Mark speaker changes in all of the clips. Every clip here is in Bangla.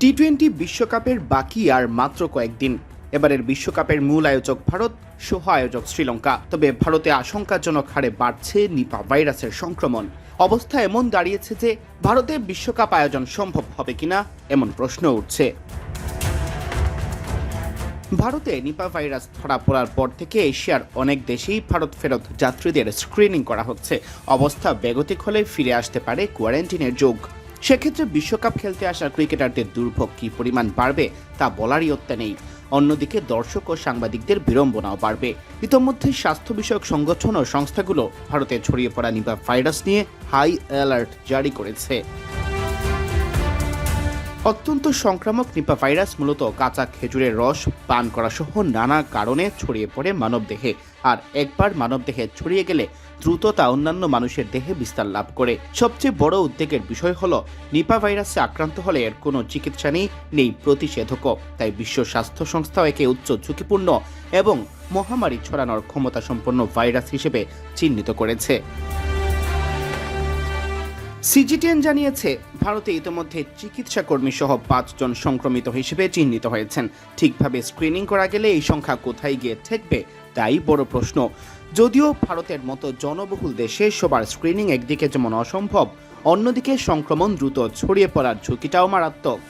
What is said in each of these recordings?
Speaker 1: টি টোয়েন্টি বিশ্বকাপের বাকি আর মাত্র কয়েকদিন। এবারের বিশ্বকাপের মূল আয়োজক ভারত, সহ আয়োজক শ্রীলঙ্কা। তবে ভারতে আশঙ্কাজনক হারে বাড়ছে নিপা ভাইরাসের সংক্রমণ। অবস্থা এমন দাঁড়িয়েছে যে ভারতে বিশ্বকাপ আয়োজন সম্ভব হবে কিনা এমন প্রশ্ন উঠছে। ভারতে নিপা ভাইরাস ধরা পড়ার পর থেকে এশিয়ার অনেক দেশেই ভারত ফেরত যাত্রীদের স্ক্রিনিং করা হচ্ছে। অবস্থা বেগতিক হলে ফিরে আসতে পারে কোয়ারেন্টিনের যুগ। সেক্ষেত্রে বিশ্বকাপ খেলতে আসা ক্রিকেটারদের দুর্ভোগ কী পরিমাণ বাড়বে তা বলারই অত্যা নেই। অন্যদিকে দর্শক ও সাংবাদিকদের বিড়ম্বনাও বাড়বে। ইতোমধ্যে স্বাস্থ্য বিষয়ক সংগঠন ও সংস্থাগুলো ভারতে ছড়িয়ে পড়া নিপা ভাইরাস নিয়ে হাই অ্যালার্ট জারি করেছে। অত্যন্ত সংক্রামক নিপা ভাইরাস মূলত কাঁচা খেজুরের রস পান করা সহ নানা কারণে ছড়িয়ে পড়ে মানবদেহে আর একবার মানবদেহে ছড়িয়ে গেলে দ্রুত তা অন্যান্য মানুষের দেহে বিস্তার লাভ করে। সবচেয়ে বড় উদ্বেগের বিষয় হলো, নিপা ভাইরাসে আক্রান্ত হলে এর কোনো চিকিৎসা নেই নেই প্রতিষেধকও। তাই বিশ্ব স্বাস্থ্য সংস্থাও একে উচ্চ ঝুঁকিপূর্ণ এবং মহামারী ছড়ানোর ক্ষমতা সম্পন্ন ভাইরাস হিসেবে চিহ্নিত করেছে। সিজিটিএন জানিয়েছে, ভারতে ইতিমধ্যে চিকিৎসা কর্মী সহ পাঁচজন সংক্রমিত হিসেবে চিহ্নিত হয়েছেন। ঠিকভাবে স্ক্রিনিং করা গেলে এই সংখ্যা কোথায় গিয়ে ঠেকবে, তাই বড় প্রশ্ন। যদিও ভারতের মতো জনবহুল দেশে সবার স্ক্রিনিং একদিকে যেমন অসম্ভব, অন্যদিকে সংক্রমণ দ্রুত ছড়িয়ে পড়ার ঝুঁকিটাও মারাত্মক।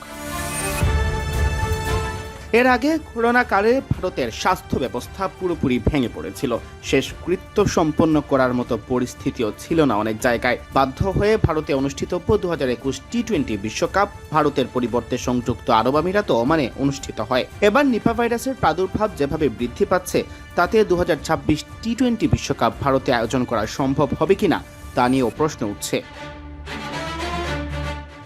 Speaker 1: এর আগে করোনাকালে ভারতের স্বাস্থ্য ব্যবস্থা পুরোপুরি ভেঙে পড়েছিল। শেষ কৃত্য সম্পন্ন করার মতো পরিস্থিতিও ছিল না অনেক জায়গায়। বাধ্য হয়ে ভারতে অনুষ্ঠিতব্য দু হাজার একুশ টি টোয়েন্টি বিশ্বকাপ। ভারতের পরিবর্তে সংযুক্ত আরব আমিরাত ওমানে অনুষ্ঠিত হয়। এবার নিপা ভাইরাসের প্রাদুর্ভাব যেভাবে বৃদ্ধি পাচ্ছে, তাতে দু হাজার ছাব্বিশ টি টোয়েন্টি বিশ্বকাপ ভারতে আয়োজন করা সম্ভব হবে কিনা, তা নিয়েও প্রশ্ন উঠছে।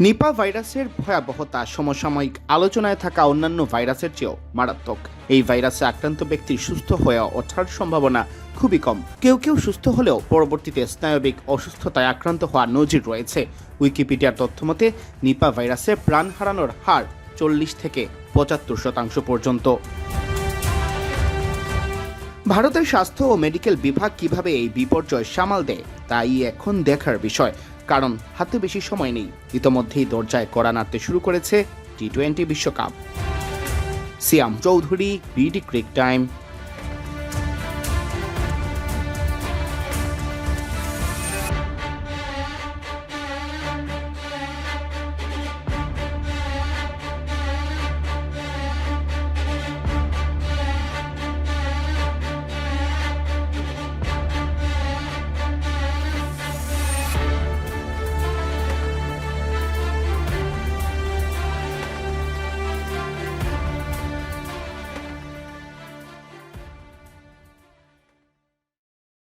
Speaker 1: নিপা ভাইরাসের ভয়াবহতা, সমসাময়িক আলোচনায় থাকা অন্যান্য ভাইরাসের চেয়েও মারাত্মক। এই ভাইরাসে আক্রান্ত ব্যক্তির সুস্থ হয়ে ওঠার সম্ভাবনা খুবই কম। কেউ কেউ সুস্থ হলেও পরবর্তীতে স্নায়বিক অসুস্থতায় আক্রান্ত হওয়ার নজির রয়েছে। উইকিপিডিয়ার তথ্যমতে নিপা ভাইরাসে প্রাণ হারানোর হার চল্লিশ থেকে পঁচাত্তর শতাংশ পর্যন্ত। ভারতের স্বাস্থ্য ও মেডিকেল বিভাগ কীভাবে এই বিপর্যয় সামাল দেয় তাই এখন দেখার বিষয়। কারণ হাতে বেশি সময় নেই। ইতোমধ্যেই দরজায় কড়া নাড়তে শুরু করেছে টি টোয়েন্টি বিশ্বকাপ। Siam Chowdhury BD cric time